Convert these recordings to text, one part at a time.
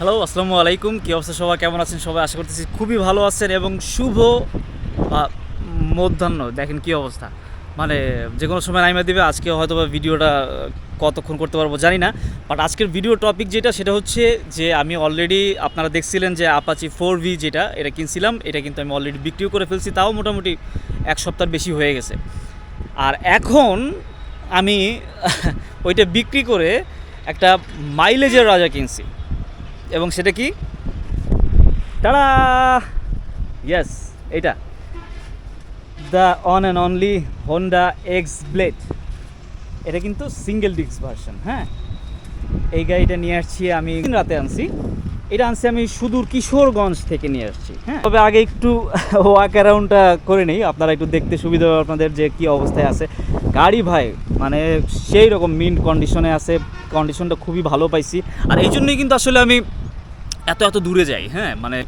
Hello, আসসালামু আলাইকুম। কী অবস্থা সবাই কেমন আছেন সবাই? আশা করতেছি খুবই ভালো আছেন এবং শুভ মধ্যাহ্ন। দেখেন কী অবস্থা। মানে যে কোনো সময় নাইমা দিবে, আজকে হয়তো বা ভিডিওটা কতক্ষণ করতে পারব জানি না। বাট আজকের ভিডিও টপিক যেটা, সেটা হচ্ছে যে আমি অলরেডি আপনারা দেখছিলেন যে আপাচি ফোর ভি যেটা, এটা কিনছিলাম। এটা কিন্তু আমি অলরেডি বিক্রিও করে ফেলছি। তাও মোটামুটি এক সপ্তাহ বেশি হয়ে গেছে। আর এখন আমি ওইটা বিক্রি করে একটা মাইলেজের রাজা কিনছি। এবং সেটা কি? তারা ইয়েস এইটা। The one and only Honda X Blade এটা কিন্তু সিঙ্গেল ডিস্ক ভার্সন হ্যাঁ? এই গাড়িটা নিয়ে আসছি আমি। রাতে আনছি। এটা আনছি আমি সুদূর কিশোরগঞ্জ থেকে নিয়ে আসছি হ্যাঁ? তবে আগে একটু ওয়াক অ্যারাউন্ডটা করে নিই। আপনারা একটু দেখতে সুবিধা হবে আপনাদের যে কি অবস্থায় আছে। গাড়ি ভাই মানে সেই রকম মিন্ট কন্ডিশনে আছে। কন্ডিশনটা খুবই ভালো পাইছি। আর এই জন্যই কিন্তু আসলে আমি এত এত দূরে যাই হ্যাঁ? মানে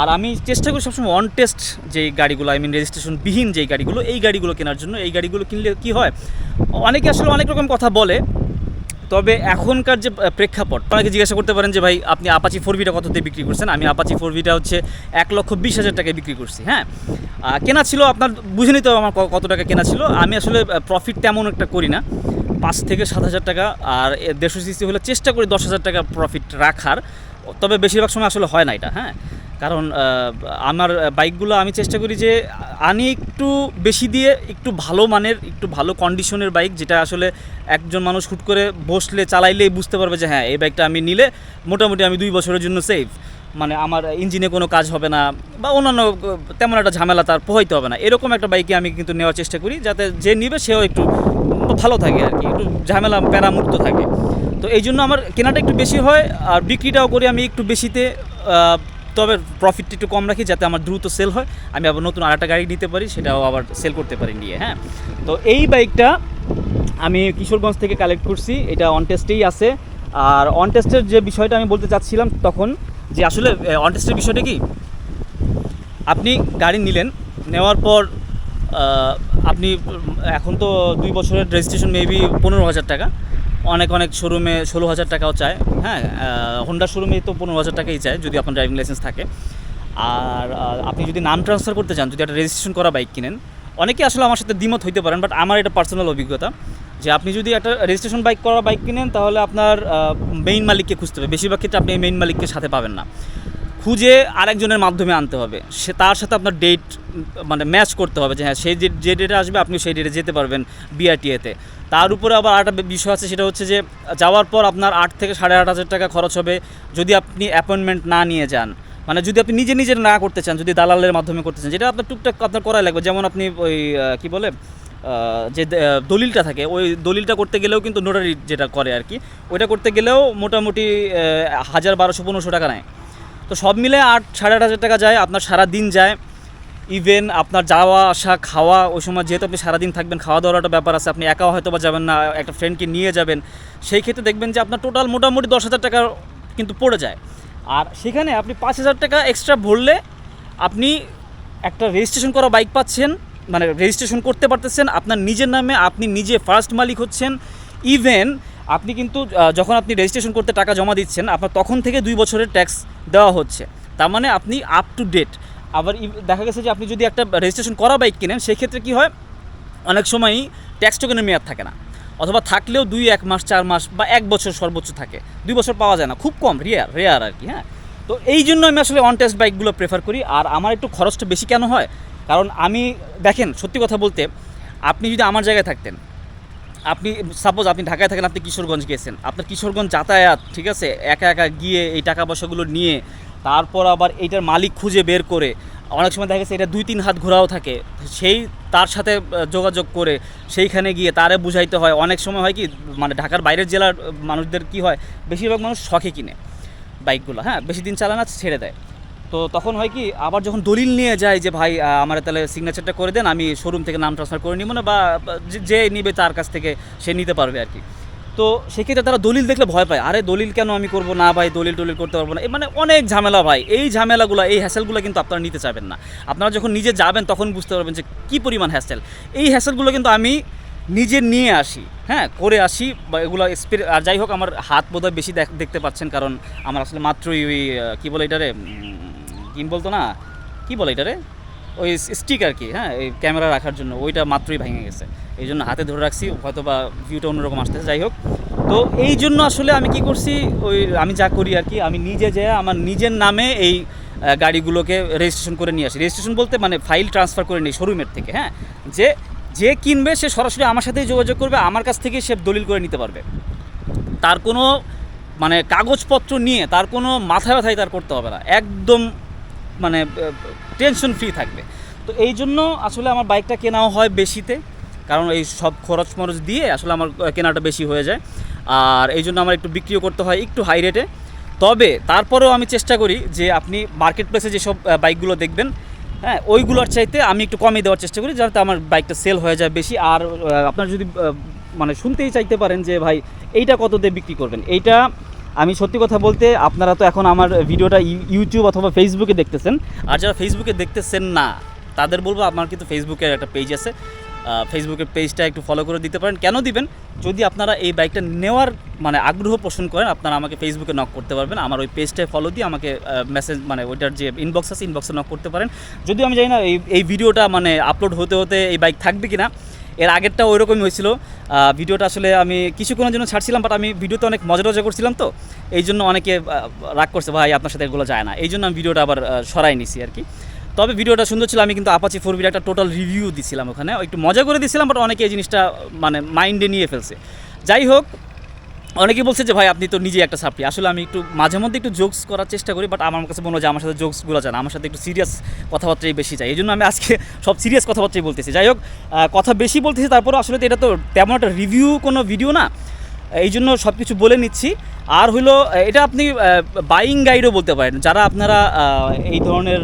আর আমি চেষ্টা করি সবসময় অন টেস্ট যেই গাড়িগুলো আই মিন রেজিস্ট্রেশন বিহীন যেই গাড়িগুলো, এই গাড়িগুলো কেনার জন্য। এই গাড়িগুলো কিনলে কি হয়, অনেকে আসলে অনেক রকম কথা বলে, তবে এখনকার যে প্রেক্ষাপট, অনেকে জিজ্ঞাসা করতে পারেন যে, ভাই, আপনি আপাচি ফোর ভিটা কত দিয়ে বিক্রি করছেন? আমি আপাচি ফোর ভিটা হচ্ছে এক লক্ষ বিশ হাজার টাকায় বিক্রি করছি হ্যাঁ? কেনা ছিল, আপনার বুঝে নিতে হবে আমার কত টাকা কেনা ছিল। আমি আসলে প্রফিট তেমন একটা করি না। পাঁচ থেকে সাত হাজার টাকা, আর দেড়শো সিসি হলে চেষ্টা করি দশ হাজার টাকা প্রফিট রাখার। তবে বেশিরভাগ সময় আসলে হয় না এটা হ্যাঁ? কারণ আমার বাইকগুলো আমি চেষ্টা করি যে আনি একটু বেশি দিয়ে একটু ভালো মানের, একটু ভালো কন্ডিশনের বাইক, যেটা আসলে একজন মানুষ হুট করে বসলে, চালাইলেই বুঝতে পারবে যে হ্যাঁ এই বাইকটা আমি নিলে মোটামুটি আমি দুই বছরের জন্য সেফ মানে আমার ইঞ্জিনে কোনো কাজ হবে না, বা অন্যান্য, তেমন একটা ঝামেলা তার পোহাইতে হবে না। এরকম একটা বাইকে আমি কিন্তু নেওয়ার চেষ্টা করি, যাতে যে নিবে সেও একটু ভালো থাকে আর কি, একটু ঝামেলা, প্যারামুক্ত থাকে। তো এই জন্য আমার কেনাটা একটু বেশি হয় আর বিক্রিটাও করি আমি একটু বেশিতে তবে প্রফিটটা একটু কম রাখি যাতে আমার দ্রুত সেল হয়। আমি আবার নতুন আরেকটা গাড়ি নিতে পারি, সেটাও আবার সেল করতে পারি নিয়ে হ্যাঁ। তো এই বাইকটা আমি কিশোরগঞ্জ থেকে কালেক্ট করছি, এটা অন টেস্টেই আছে। আর অন টেস্টের যে বিষয়টা আমি বলতে চাচ্ছিলাম তখন, যে আসলে অন টেস্টের বিষয়টা কি? আপনি গাড়ি নিলেন, নেওয়ার পর আপনি, এখন তো দুই বছরের রেজিস্ট্রেশন মেবি পনেরো হাজার টাকা। অনেক অনেক শোরুমে ষোলো হাজার টাকাও চায়। হ্যাঁ হোন্ডা শোরুমে তো পনেরো হাজার টাকাই চায়, যদি আপনার ড্রাইভিং লাইসেন্স থাকে। আর আপনি যদি নাম ট্রান্সফার করতে চান, যদি একটা রেজিস্ট্রেশন করা বাইক কিনেন অনেকে আসলে আমার সাথে দ্বিমত হইতে পারেন বাট আমার এটা পার্সোনাল অভিজ্ঞতা যে আপনি যদি একটা রেজিস্ট্রেশন বাইক করা বাইক কিনেন, তাহলে আপনার মেইন মালিককে খুঁজতে হবে। বেশিরভাগ ক্ষেত্রে আপনি মেইন মালিককে সাথে পাবেন না। খুঁজে আরেকজনের মাধ্যমে আনতে হবে। সে তার সাথে আপনার ডেট মানে ম্যাচ করতে হবে যে হ্যাঁ সেই যে ডেটে আসবে আপনি সেই ডেটে যেতে পারবেন বিআরটিএতে তার উপরে আবার আরেকটা বিষয় আছে, সেটা হচ্ছে যে, যাওয়ার পর আপনার আট থেকে সাড়ে আট হাজার টাকা খরচ হবে যদি আপনি অ্যাপয়েন্টমেন্ট না নিয়ে যান। মানে যদি আপনি নিজে নিজে না করতে চান, যদি দালালের মাধ্যমে করতে চান, যেটা আপনার টুকটাক আপনার করাই লাগবে। যেমন আপনি ওই কি বলে যে দলিলটা থাকে, ওই দলিলটা করতে গেলেও কিন্তু নোটারি যেটা করে আর কি, ওইটা করতে গেলেও মোটামুটি হাজার বারোশো পনেরোশো টাকা নেয়। তো সব মিলে আট, সাড়ে আট হাজার টাকা যায়, আপনার সারা দিন যায়। ইভেন আপনার যাওয়া, আসা, খাওয়া, ওই সময় যেহেতু আপনি সারাদিন থাকবেন খাওয়া দাওয়ার একটা ব্যাপার আছে, আপনি একাও হয়তো বা যাবেন না, একটা ফ্রেন্ডকে নিয়ে যাবেন। সেই ক্ষেত্রে দেখবেন যে আপনার টোটাল মোটামুটি দশ হাজার টাকা কিন্তু পড়ে যায়। আর সেখানে আপনি পাঁচ হাজার টাকা এক্সট্রা ভরলে আপনি একটা রেজিস্ট্রেশন করা বাইক পাচ্ছেন মানে রেজিস্ট্রেশন করতে পারতেছেন, আপনার নিজের নামে আপনি নিজে ফার্স্ট মালিক হচ্ছেন। ইভেন আপনি কিন্তু যখন আপনি রেজিস্ট্রেশন করতে টাকা জমা দিচ্ছেন, আপনার তখন থেকে দুই বছরের ট্যাক্স দেওয়া হচ্ছে। তার মানে আপনি আপ টু ডেট আবার দেখা গেছে যে আপনি যদি একটা রেজিস্ট্রেশন করা বাইক কিনেন, সেক্ষেত্রে কী হয়, অনেক সময়ই ট্যাক্স টোকেনের মেয়াদ থাকে না। অথবা থাকলেও দুই, এক মাস, চার মাস বা এক বছর সর্বোচ্চ থাকে। দুই বছর পাওয়া যায় না। খুব কম রেয়ার রেয়ার আর কি হ্যাঁ? তো এই জন্য আমি আসলে অন টেস্ট বাইকগুলো প্রেফার করি। আর আমার একটু খরচটা বেশি কেন হয়? কারণ আমি, দেখেন, সত্যি কথা বলতে, আপনি যদি আমার জায়গায় থাকতেন আপনি সাপোজ আপনি ঢাকায় থাকেন, আপনি কিশোরগঞ্জ গেছেন। আপনার কিশোরগঞ্জ যাতায়াত, ঠিক আছে? একা একা গিয়ে এই টাকা পয়সাগুলো নিয়ে, তারপর আবার এইটার মালিক খুঁজে বের করে, অনেক সময় দেখা গেছে এটা দুই, তিন হাত ঘোরাও থাকে। সেই, তার সাথে যোগাযোগ করে, সেইখানে গিয়ে তারে বুঝাইতে হয়। অনেক সময় হয় কি মানে ঢাকার বাইরের জেলার মানুষদের কি হয়, বেশিরভাগ মানুষ শখে কিনে বাইকগুলো হ্যাঁ? বেশি দিন চালানা ছেড়ে দেয়। তো তখন হয় কি, আবার যখন দলিল নিয়ে যায় যে ভাই আমার তাহলে সিগনেচারটা করে দেন, আমি শোরুম থেকে নাম ট্রান্সফার করে নিব না বা যে- নিবে তার কাছ থেকে সে নিতে পারবে আর কি। তো সেক্ষেত্রে তারা দলিল দেখলে ভয় পায়, আরে দলিল কেন আমি করব না ভাই, দলিল টলিল করতে পারব না? মানে অনেক ঝামেলা ভাই, এই ঝামেলাগুলো, এই হ্যাসেলগুলো কিন্তু আপনারা নিতে চাবেন না। আপনারা যখন নিজে যাবেন, তখন বুঝতে পারবেন যে কী পরিমাণ হ্যাসেল এই হ্যাসেলগুলো কিন্তু আমি নিজে নিয়ে আসি হ্যাঁ করে আসি, বা এগুলো স্প্রে আর যাই হোক, আমার হাত বোধহয় বেশি দেখ- দেখতে পাচ্ছেন, কারণ আমার আসলে মাত্রই ওই কী বলে এটারে কি বলতো না? কি বলে এটারে? ওই স্টিক আর কি হ্যাঁ এই ক্যামেরা রাখার জন্য, ওইটা মাত্রই ভেঙে গেছে। এই জন্য হাতে ধরে রাখছি, হয়তো বা ভিউটা অন্যরকম আসতেছে, যাই হোক। তো এই জন্য আসলে আমি কি করছি, ওই আমি যা করি আর কি, আমি নিজে যে আমার নিজের নামে এই গাড়িগুলোকে রেজিস্ট্রেশন করে নিয়ে আসি। রেজিস্ট্রেশন বলতে মানে ফাইল ট্রান্সফার করে নিই শোরুমের থেকে হ্যাঁ? যে যে কিনবে, সে সরাসরি আমার সাথেই যোগাযোগ করবে, আমার কাছ থেকে সে দলিল করে নিতে পারবে। তার কোনো মানে কাগজপত্র নিয়ে, তার কোনো মাথা ব্যথাই তার করতে হবে না। একদম মানে টেনশন ফ্রি থাকবে। তো এই জন্য আসলে আমার বাইকটা কেনাও হয় বেশিতে, কারণ এই সব খরচ মরচ দিয়ে আসলে আমার কেনাটা বেশি হয়ে যায়। আর এই জন্য আমার একটু বিক্রিও করতে হয় একটু হাই রেটে তবে তারপরেও আমি চেষ্টা করি যে আপনি মার্কেট প্লেসে যেসব বাইকগুলো দেখবেন হ্যাঁ ওইগুলোর চাইতে আমি একটু কমে দেওয়ার চেষ্টা করি যাতে আমার বাইকটা সেল হয়ে যায় বেশি। আর আপনার যদি মানে শুনতেই চাইতে পারেন যে, ভাই, এইটা কত দিয়ে বিক্রি করবেন? এইটা আমি সত্যি কথা বলতে আপনারা তো এখন আমার ভিডিওটা ইউ- ইউটিউব অথবা ফেসবুকে দেখতেছেন। আর যারা ফেসবুকে দেখতেছেন না, তাদের বলব আমার কিন্তু ফেসবুকের একটা পেজ আছে। ফেসবুকের পেজটা একটু ফলো করে দিতে পারেন। কেন দিবেন? যদি আপনারা এই বাইকটা নেওয়ার মানে আগ্রহ পোষণ করেন, আপনারা আমাকে ফেসবুকে নক করতে পারবেন। আমার ওই পেজটায় ফলো দিয়ে আমাকে মেসেজ মানে ওইটার যে ইনবক্স আছে ইনবক্সে নক করতে পারেন। যদিও আমি জানি না এই এই ভিডিওটা মানে আপলোড হতে হতে এই বাইক থাকবে কি না এর আগেরটা ওই রকমই হয়েছিল ভিডিওটা আসলে আমি কিছুক্ষণের জন্য ছাড়ছিলাম বাট আমি ভিডিওতে অনেক মজা টজা করছিলাম তো, এই জন্য অনেকে রাগ করছে, ভাই, আপনার সাথে এগুলো যায় না। এই জন্য আমি ভিডিওটা আবার সরাই নিছি আর কি। তবে ভিডিওটা সুন্দর ছিল, আমি কিন্তু আপাচি ফোর একটা টোটাল রিভিউ দিছিলাম ওখানে। একটু মজা করে দিছিলাম বাট অনেকে এই জিনিসটা মানে মাইন্ডে নিয়ে ফেলছে। যাই হোক অনেকেই বলছে যে, ভাই, আপনি তো নিজে একটা সাপ্লি আসলে আমি একটু মাঝে মধ্যে একটু জোকস করার চেষ্টা করি বাট আমার কাছে মনে হয় যে, আমার সাথে জোকসগুলো চায় না। আমার সাথে একটু সিরিয়াস কথাবার্তাই বেশি চাই এই জন্য আমি আজকে সব সিরিয়াস কথাবার্তাই বলতেছি। যাই হোক কথা বেশি বলতেছি তারপরে আসলে তো এটা তো তেমন একটা রিভিউ কোনো ভিডিও না। এই জন্য সব কিছু বলে নিচ্ছি। আর হলো এটা আপনি বাইং গাইডও বলতে পারেন। যারা আপনারা এই ধরনের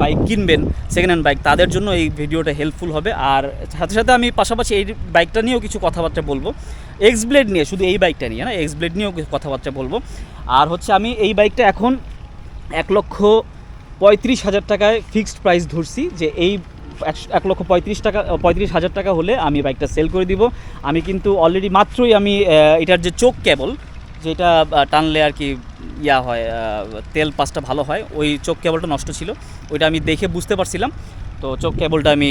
বাইক কিনবেন সেকেন্ড হ্যান্ড বাইক তাদের জন্য এই ভিডিওটা হেল্পফুল হবে। আর সাথে সাথে আমি পাশাপাশি এই বাইকটা নিয়েও কিছু কথাবার্তা বলব। এক্স ব্লেড নিয়ে, শুধু এই বাইকটা নিয়ে, না? এক্স ব্লেড নিয়েও কথাবার্তা বলব। আর হচ্ছে আমি এই বাইকটা এখন এক লক্ষ পঁয়ত্রিশ হাজার টাকায় ফিক্সড প্রাইস ধরছি, যে এই এক- লক্ষ পঁয়ত্রিশ টাকা, পঁয়ত্রিশ হাজার টাকা হলে আমি বাইকটা সেল করে দিব। আমি কিন্তু অলরেডি মাত্রই আমি এটার যে চোখ কেবল যেটা টানলে আর কি ইয়া হয় তেল পাসটা ভালো হয়, ওই চোখ কেবলটা নষ্ট ছিল। ওইটা আমি দেখে বুঝতে পারছিলাম। তো চোখ কেবলটা আমি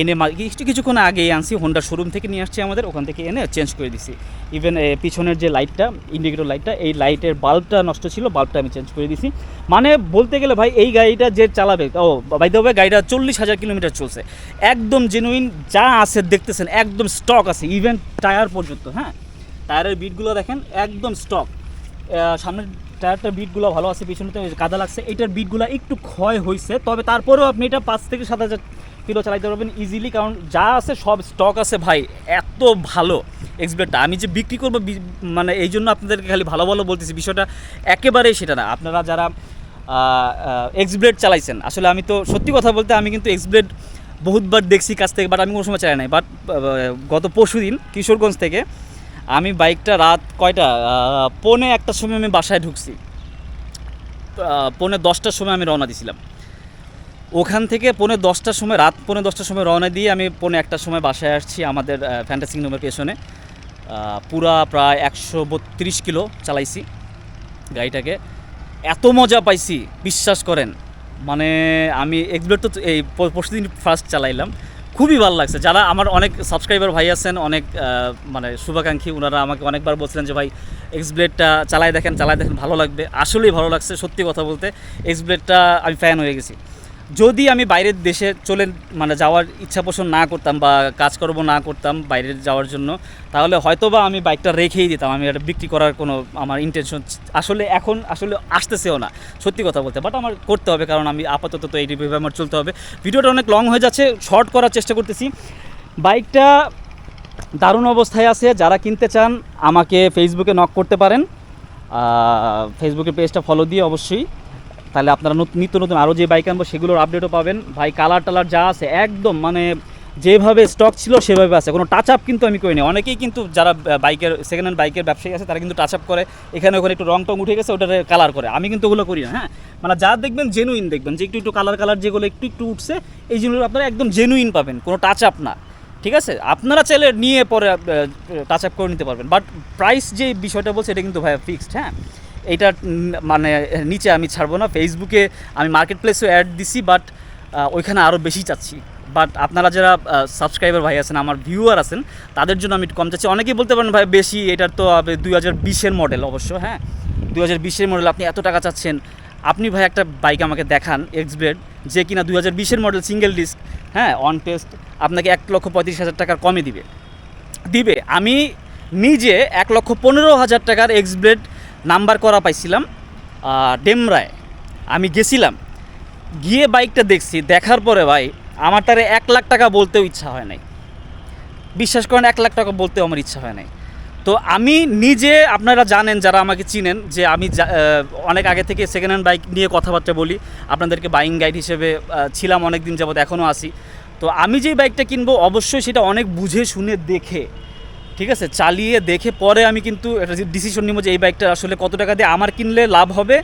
এনে কিছু কিছুক্ষণ আগেই আনছি হোন্ডা শোরুম থেকে নিয়ে আসছি আমাদের, ওখান থেকে এনে চেঞ্জ করে দিছি। ইভেন পিছনের যে লাইটটা ইন্ডিকেটর লাইটটা এই লাইটের বাল্বটা নষ্ট ছিল বাল্বটা আমি চেঞ্জ করে দিছি। মানে বলতে গেলে ভাই, এই গাড়িটা যে চালাবে, ও বাই দেবে গাড়িটা চল্লিশ হাজার কিলোমিটার চলছে। একদম জেনুইন যা আছে দেখতেছেন, একদম স্টক আছে ইভেন টায়ার পর্যন্ত হ্যাঁ? টায়ারের বিটগুলো দেখেন, একদম স্টক সামনের টায়ারটার বিটগুলো ভালো আছে পিছনে তো কাদা লাগছে, এইটার বিটগুলো একটু ক্ষয় হয়েছে তবে তারপরেও আপনি এটা পাঁচ থেকে সাত হাজার কিলো চালাইতে পারবেন ইজিলি কারণ যা আছে সব স্টক আছে ভাই, এত ভালো এক্সপ্লেটটা আমি যে বিক্রি করব মানে এই জন্য আপনাদেরকে খালি ভালো ভালো বলতেছি, বিষয়টা একেবারেই সেটা না। আপনারা যারা এক্সব্লেড চালাইছেন, আসলে আমি তো সত্যি কথা বলতে আমি কিন্তু এক্সব্লেড বহুতবার দেখছি কাছ থেকে বাট আমি কোনো সময় চালাই নাই। বাট গত পরশু দিন কিশোরগঞ্জ থেকে আমি বাইকটা রাত কয়টা? পৌনে একটার সময় আমি বাসায় ঢুকছি। পৌনে দশটার সময় আমি রওনা দিছিলাম। ওখান থেকে পৌনে দশটার সময়, রাত পৌনে দশটার সময় রওনা দিয়ে আমি পৌনে একটার সময় বাসায় আসছি আমাদের ফ্যান্টাসিং কিংডমের পেছনে। পুরা প্রায় একশো বত্রিশ কিলো চালাইছি গাড়িটাকে। এত মজা পাইছি, বিশ্বাস করেন। মানে আমি এক্সপ্লোর তো এই প- পরশুদিন ফার্স্ট চালাইলাম। খুবই ভালো লাগছে। যারা আমার অনেক সাবস্ক্রাইবার ভাই আছেন, অনেক মানে শুভাকাঙ্ক্ষী ওনারা আমাকে অনেকবার বলছিলেন যে, ভাই এক্সব্লেডটা চালাই দেখেন চালাই দেখেন, ভালো লাগবে। আসলেই ভালো লাগছে সত্যি কথা বলতে। এক্সব্লেডটা আমি ফ্যান হয়ে গেছি। যদি আমি বাইরের দেশে চলে মানে যাওয়ার ইচ্ছা পোষণ না করতাম বা কাজকর্ম না করতাম বাইরে যাওয়ার জন্য, তাহলে হয়তো বা আমি বাইকটা রেখেই দিতাম। আমি এটা বিক্রি করার কোনো, আমার ইন্টেনশন আসলে এখন আসলে আসতেছেও না, সত্যি কথা বলতে। বাট আমার করতে হবে, কারণ আমি আপাতত তো এই রিভিউ আমার চলতে হবে। ভিডিওটা অনেক লং হয়ে যাচ্ছে শর্ট করার চেষ্টা করতেছি। বাইকটা দারুণ অবস্থায় আছে, যারা কিনতে চান, আমাকে ফেসবুকে নক করতে পারেন। ফেসবুকের পেজটা ফলো দিয়ে অবশ্যই। তাহলে আপনারা নত- নিত্য নতুন আরও যে বাইক আনব সেগুলোর আপডেটও পাবেন। ভাই কালার টালার যা আছে, একদম মানে যেভাবে স্টক ছিল সেভাবে আছে। কোনো টাচ আপ কিন্তু আমি করিনি। অনেকেই কিন্তু যারা বাইকের সেকেন্ড হ্যান্ড বাইকের ব্যবসায়ী আছে, তারা কিন্তু টাচ আপ করে। এখানে ওখানে একটু রং টং উঠে গেছে ওটারে কালার করে। আমি কিন্তু ওগুলো করি না হ্যাঁ? মানে যা দেখবেন জেনুইন দেখবেন। যে একটু একটু কালার কালার যেগুলো একটু একটু উঠছে, এই জিনিসগুলো আপনারা একদম জেনুইন পাবেন। কোনো টাচ আপ না। ঠিক আছে? আপনারা চাইলে নিয়ে পরে টাচ আপ করে নিতে পারবেন। বাট প্রাইস যে বিষয়টা বলছে, এটা কিন্তু ভাই ফিক্সড হ্যাঁ? এইটা মানে নিচে আমি ছাড়বো না। ফেসবুকে আমি মার্কেট প্লেসও অ্যাড দিছি বাট ওইখানে আরও বেশি চাচ্ছি। বাট আপনারা যারা সাবস্ক্রাইবার ভাই আছেন, আমার ভিউয়ার আছেন, তাদের জন্য আমি একটু কম চাচ্ছি। অনেকেই বলতে পারেন, ভাই, বেশি এটার তো দুই হাজার বিশের মডেল অবশ্য হ্যাঁ? দুই হাজার বিশের মডেল আপনি এত টাকা চাচ্ছেন। আপনি ভাই একটা বাইক আমাকে দেখান এক্স ব্লেড যে কিনা দুই হাজার বিশের মডেল সিঙ্গেল ডিস্ক হ্যাঁ? অন টেস্ট আপনাকে এক লক্ষ পঁয়ত্রিশ হাজার টাকার কমে দিবে। দিবে। আমি নিজে এক লক্ষ পনেরো হাজার টাকার এক্স ব্লেড নাম্বার করা পাইছিলাম ডেমরায় আমি গেছিলাম, গিয়ে বাইকটা দেখছি, দেখার পরে ভাই আমার তারে এক লাখ টাকা বলতেও ইচ্ছা হয় নাই। বিশ্বাস করেন, এক লাখ টাকা বলতেও আমার ইচ্ছা হয় নাই। তো আমি নিজে, আপনারা জানেন, যারা আমাকে চিনেন, যে আমি অনেক আগে থেকে সেকেন্ড হ্যান্ড বাইক নিয়ে কথাবার্তা বলি, আপনাদেরকে বাইং গাইড হিসেবে ছিলাম অনেক দিন যাবত এখনও আছি। তো আমি যেই বাইকটা কিনবো, অবশ্যই সেটা অনেক বুঝে, শুনে, দেখে ঠিক আছে, চালিয়ে দেখে পরে আমি কিন্তু একটা ডিসিশন নিব যে এই বাইকটা আসলে কত টাকা দিয়ে আমার কিনলে লাভ হবে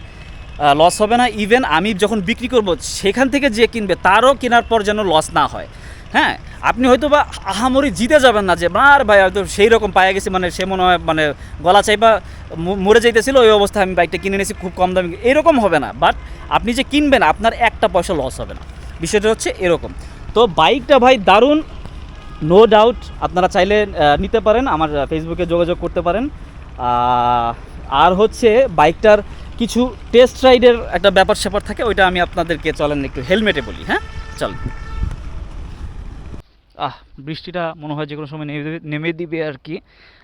লস হবে না। ইভেন আমি যখন বিক্রি করব, সেখান থেকে যে কিনবে, তারও কেনার পর যেন লস না হয়। হ্যাঁ আপনি হয়তো বা আহামরি জিতে যাবেন না যে আর ভাই, হয়তো সেই রকম পায়ে গেছি মানে সে মনে হয় মানে গলা চাইবা মরে যাইতেছিল, ওই অবস্থায় আমি বাইকটা কিনে নিয়েছি, খুব কম দামে। এরকম হবে না। বাট আপনি যে কিনবেন, আপনার একটা পয়সা লস হবে না। বিষয়টা হচ্ছে এরকম। তো বাইকটা ভাই দারুণ নো ডাউট আপনারা চাইলে নিতে পারেন, আমার ফেসবুকে যোগাযোগ করতে পারেন। আর হচ্ছে, বাইকটার কিছু টেস্ট রাইডের একটা ব্যাপার স্যাপার থাকে, ওইটা আমি আপনাদেরকে চলেন একটু হেলমেটে বলি হ্যাঁ? চল। আহ, বৃষ্টিটা মনে হয় যে কোনো সময় নেমে দেবে আর কি।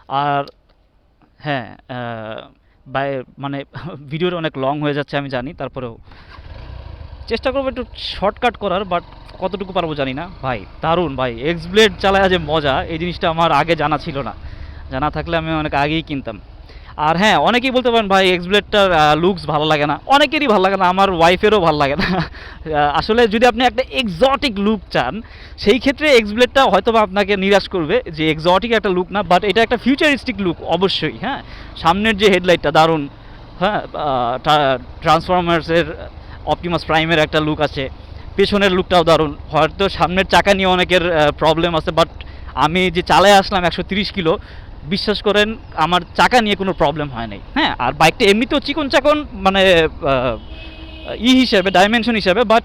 আর হ্যাঁ মানে ভিডিওটা অনেক লং হয়ে যাচ্ছে, আমি জানি, তারপরেও। চেষ্টা করব একটু শর্টকাট করার বাট কতটুকু পারব জানি না। ভাই, দারুণ, ভাই। এক্স ব্লেড চালায় যে মজা, এই জিনিসটা আমার আগে জানা ছিল না। জানা থাকলে আমি অনেক আগেই কিনতাম। আর হ্যাঁ অনেকেই বলতে পারেন, ভাই এক্স ব্লেডটার লুকস ভালো লাগে না। অনেকেরই ভালো লাগে না, আমার ওয়াইফেরও ভালো লাগে না। আসলে যদি আপনি একটা এক্সটিক লুক চান, সেই ক্ষেত্রে এক্স ব্লেডটা হয়তো বা আপনাকে নিরাশ করবে যে এক্সটিক একটা লুক না বাট এটা একটা ফিউচারিস্টিক লুক অবশ্যই হ্যাঁ। সামনের যে হেডলাইটটা দারুণ হ্যাঁ ট্রান্সফরমার্সের অপটিমাস প্রাইমের একটা লুক আছে। পেছনের লুকটাও দারুণ। হয়তো সামনের চাকা নিয়ে অনেকের প্রবলেম আছে বাট আমি যে চালায় আসলাম একশো কিলো বিশ্বাস করেন আমার চাকা নিয়ে কোনো প্রবলেম হয় নাই। হ্যাঁ আর বাইকটা এমনিতেও চিকন চাকন মানে ই হিসেবে ডাইমেনশন হিসেবে বাট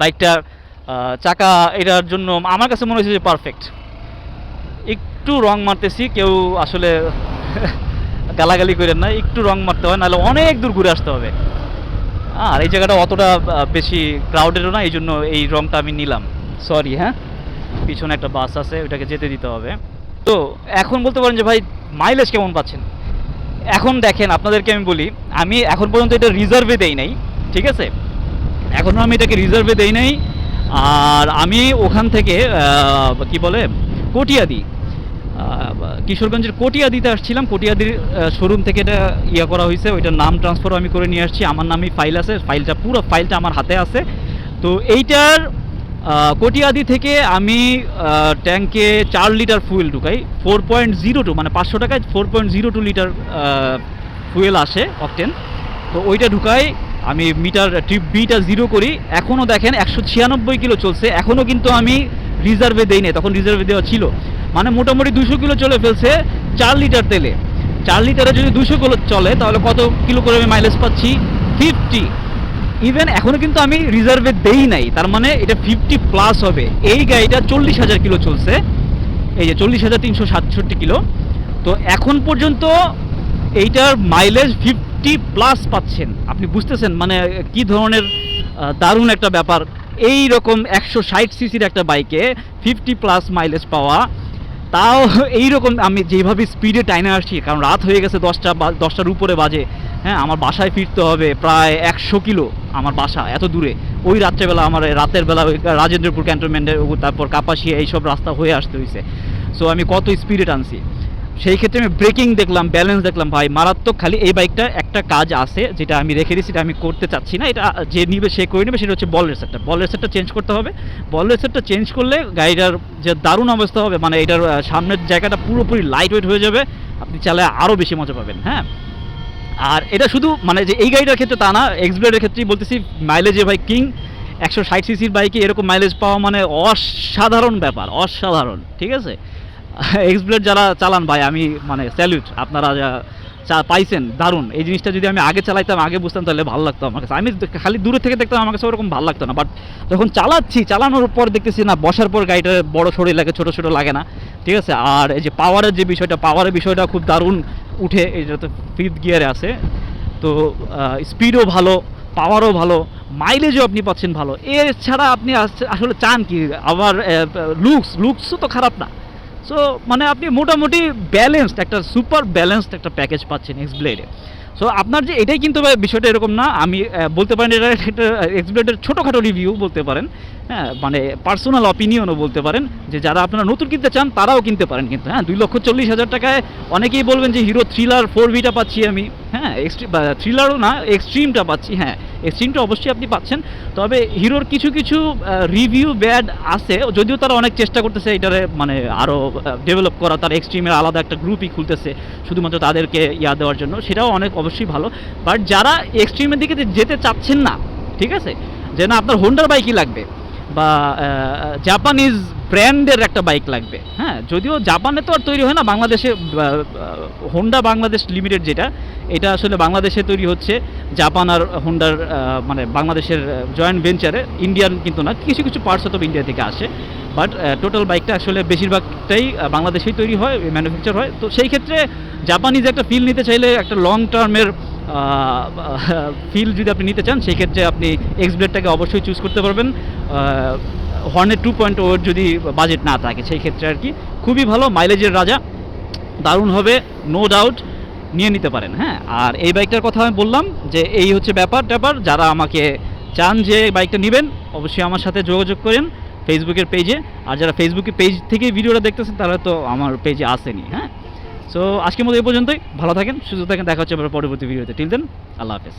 বাইকটার আহ, চাকা এটার জন্য আমার কাছে মনে হয়েছে যে পারফেক্ট একটু রং মারতেছি কেউ আসলে গালাগালি করেন না একটু রং মারতে হয় নাহলে অনেক দূর ঘুরে আসতে হবে। আর এই জায়গাটা অতটা বেশি ক্রাউডেরও না এই জন্য এই রংটা আমি নিলাম। সরি হ্যাঁ? পিছনে একটা বাস আছে ওটাকে যেতে দিতে হবে। তো এখন বলতে পারেন যে ভাই মাইলেজ কেমন পাচ্ছেন? এখন দেখেন, আপনাদেরকে আমি বলি, আমি এখন পর্যন্ত এটা রিজার্ভে দেই নাই, ঠিক আছে? এখনও আমি এটাকে রিজার্ভে দেই নাই, আর আমি ওখান থেকে কি বলে, কটিয়াদি কিশোরগঞ্জের কটিয়াদিতে আসছিলাম। কটিয়াদির শোরুম থেকে এটা ইয়ে করা হয়েছে। ওইটার নাম ট্রান্সফার আমি করে নিয়ে আসছি। আমার নামই ফাইল আছে। ফাইলটা পুরো ফাইলটা আমার হাতে আছে। তো এইটার কটিয়াদি থেকে আমি ট্যাঙ্কে চার লিটার ফুয়েল ঢুকাই। ফোর পয়েন্ট জিরো টু মানে পাঁচশো টাকায় four point zero two litre fuel আসে অকটেন তো ওইটা ঢুকাই। আমি মিটার ট্রিপ বিটা জিরো করি। এখনও দেখেন, একশো ছিয়ানব্বই কিলো চলছে। এখনও কিন্তু আমি রিজার্ভে দেই নাই। তখন রিজার্ভে দেওয়া ছিল। মানে মোটামুটি দুশো কিলো চলে ফেলছে চার লিটার তেলে। চার লিটারে যদি দুশো কিলো চলে, তাহলে কত কিলো করে আমি মাইলেজ পাচ্ছি? ফিফটি ইভেন এখনও কিন্তু আমি রিজার্ভে দেই নাই। তার মানে এটা ফিফটি প্লাস হবে। এই গাড়িটা চল্লিশ হাজার কিলো চলছে। এই যে চল্লিশ হাজার তিনশো সাতষট্টি কিলো। তো এখন পর্যন্ত এইটার মাইলেজ ফিফটি প্লাস পাচ্ছেন। আপনি বুঝতেছেন? মানে কি ধরনের দারুণ একটা ব্যাপার। এই রকম একশো ষাট সিসির একটা বাইকে ফিফটি প্লাস মাইলেজ পাওয়া তাও এইরকম আমি যেভাবে স্পিডে টাইনে আসছি, কারণ রাত হয়ে গেছে দশটা দশটার উপরে বাজে হ্যাঁ আমার বাসায় ফিরতে হবে প্রায় একশো কিলো আমার বাসা, এত দূরে। ওই রাত্রেবেলা আমার রাতের বেলা ওই রাজেন্দ্রপুর ক্যান্টনমেন্টের তারপর কাপাসিয়া এইসব রাস্তা হয়ে আসতে হয়েছে সো আমি কত স্পিডে টানছি। সেই ক্ষেত্রে আমি ব্রেকিং দেখলাম ব্যালেন্স দেখলাম। ভাই, মারাত্মক খালি এই বাইকটা একটা কাজ আছে যেটা আমি রেখে দিয়েছি এটা আমি করতে চাচ্ছি না। এটা যে নিবে, সে করে নেবে, সেটা হচ্ছে বল রেসারটা বল রেসারটা চেঞ্জ করতে হবে। বল রেসারটা চেঞ্জ করলে গাড়িটার যে দারুণ অবস্থা হবে মানে এটার সামনের জায়গাটা পুরোপুরি লাইট ওয়েট হয়ে যাবে। আপনি চালায় আরও বেশি মজা পাবেন হ্যাঁ? আর এটা শুধু মানে যে এই গাড়িটার ক্ষেত্রে তা না এক্সব্লেডের ক্ষেত্রেই বলতেছি মাইলেজে ভাই কিং একশো ষাট সিসির বাইকে এরকম মাইলেজ পাওয়া মানে অসাধারণ ব্যাপার, অসাধারণ, ঠিক আছে? এক্সপ্লেট যারা চালান ভাই, আমি মানে স্যালুট আপনারা যা চা পাইছেন, দারুণ। এই জিনিসটা যদি আমি আগে চালাইতাম, আগে বুঝতাম, তাহলে ভালো লাগতো আমার কাছে। আমি খালি দূরে থেকে দেখতাম, আমার কাছে ওরকম ভালো লাগতো না। বাট যখন চালাচ্ছি, চালানোর পর দেখতেছি না, বসার পর গাড়িটা বড় সড়ি লাগে, ছোটো ছোটো লাগে না। ঠিক আছে? আর এই যে পাওয়ারের যে বিষয়টা পাওয়ারের বিষয়টা খুব দারুণ উঠে এটা তো ফিফথ গিয়ারে আছে। তো স্পিডও ভালো পাওয়ারও ভালো মাইলেজও আপনি পাচ্ছেন ভালো। এর ছাড়া আপনি আস- আসলে চান কি? আবার লুকস লুকসও তো খারাপ না। সো মানে আপনি মোটামুটি ব্যালেন্সড একটা সুপার ব্যালেন্সড একটা প্যাকেজ পাচ্ছেন এক্স ব্লেডে সো আপনার যে এটাই কিন্তু বিষয়টা এরকম না, আমি বলতে পারেন এটা একটা এক্স ব্লেডের ছোটোখাটো রিভিউ বলতে পারেন। হ্যাঁ মানে পার্সোনাল অপিনিয়নও বলতে পারেন, যে যারা আপনারা নতুন কিনতে চান, তারাও কিনতে পারেন কিন্তু হ্যাঁ দুই লক্ষ চল্লিশ হাজার টাকায় অনেকেই বলবেন যে হিরো থ্রিলার ফোর ভিটা পাচ্ছি আমি হ্যাঁ এক্সট্রি থ্রিলারও না এক্সট্রিমটা পাচ্ছি হ্যাঁ এক্সট্রিমটা অবশ্যই আপনি পাচ্ছেন, তবে হিরোর কিছু কিছু রিভিউ ব্যাড আছে, যদিও তারা অনেক চেষ্টা করতেছে এটারে মানে আরও ডেভেলপ করা, তার এক্সট্রিমের আলাদা একটা গ্রুপই খুলতেছে, শুধুমাত্র তাদেরকে ইয়া দেওয়ার জন্য, সেটাও অনেক অবশ্যই ভালো বাট যারা এক্সট্রিমের দিকে যেতে চাচ্ছেন না, ঠিক আছে, যে না, আপনার হোন্ডার বাইকই লাগবে বা জাপানিজ ব্র্যান্ডের একটা বাইক লাগবে। হ্যাঁ যদিও জাপানে তো আর তৈরি হয় না, বাংলাদেশে হোন্ডা বাংলাদেশ লিমিটেড যেটা, এটা আসলে বাংলাদেশে তৈরি হচ্ছে। জাপান আর হোন্ডার মানে বাংলাদেশের জয়েন্ট ভেঞ্চারে ইন্ডিয়ান কিন্তু না, কিছু কিছু পার্টস অফ ইন্ডিয়া থেকে আসে। বাট টোটাল বাইকটা আসলে বেশিরভাগটাই বাংলাদেশেই তৈরি হয় ম্যানুফ্যাকচার হয়। তো সেই ক্ষেত্রে জাপানিজ একটা ফিল নিতে চাইলে একটা লং টার্মের ফিল যদি আপনি নিতে চান, সেই ক্ষেত্রে আপনি এক্স ব্লেডটাকে অবশ্যই চুজ করতে পারবেন। হর্নের টু পয়েন্ট ওর যদি বাজেট না থাকে, সেই ক্ষেত্রে আর কি খুবই ভালো মাইলেজের রাজা। দারুণ হবে নো ডাউট নিয়ে নিতে পারেন হ্যাঁ। আর এই বাইকটার কথা আমি বললাম যে এই হচ্ছে ব্যাপার ট্যাপার, যারা আমাকে চান যে বাইকটা নেবেন, অবশ্যই আমার সাথে যোগাযোগ করেন ফেসবুকের পেজে আর যারা ফেসবুকের পেজ থেকে ভিডিওটা দেখতেছেন, তারা তো আমার পেজে আসেনি হ্যাঁ। সো আজকের মতো এই পর্যন্তই। ভালো থাকেন, সুস্থ থাকেন, দেখা হচ্ছে আবার পরবর্তী ভিডিওতে। টিল দেন আল্লাহ হাফেজ।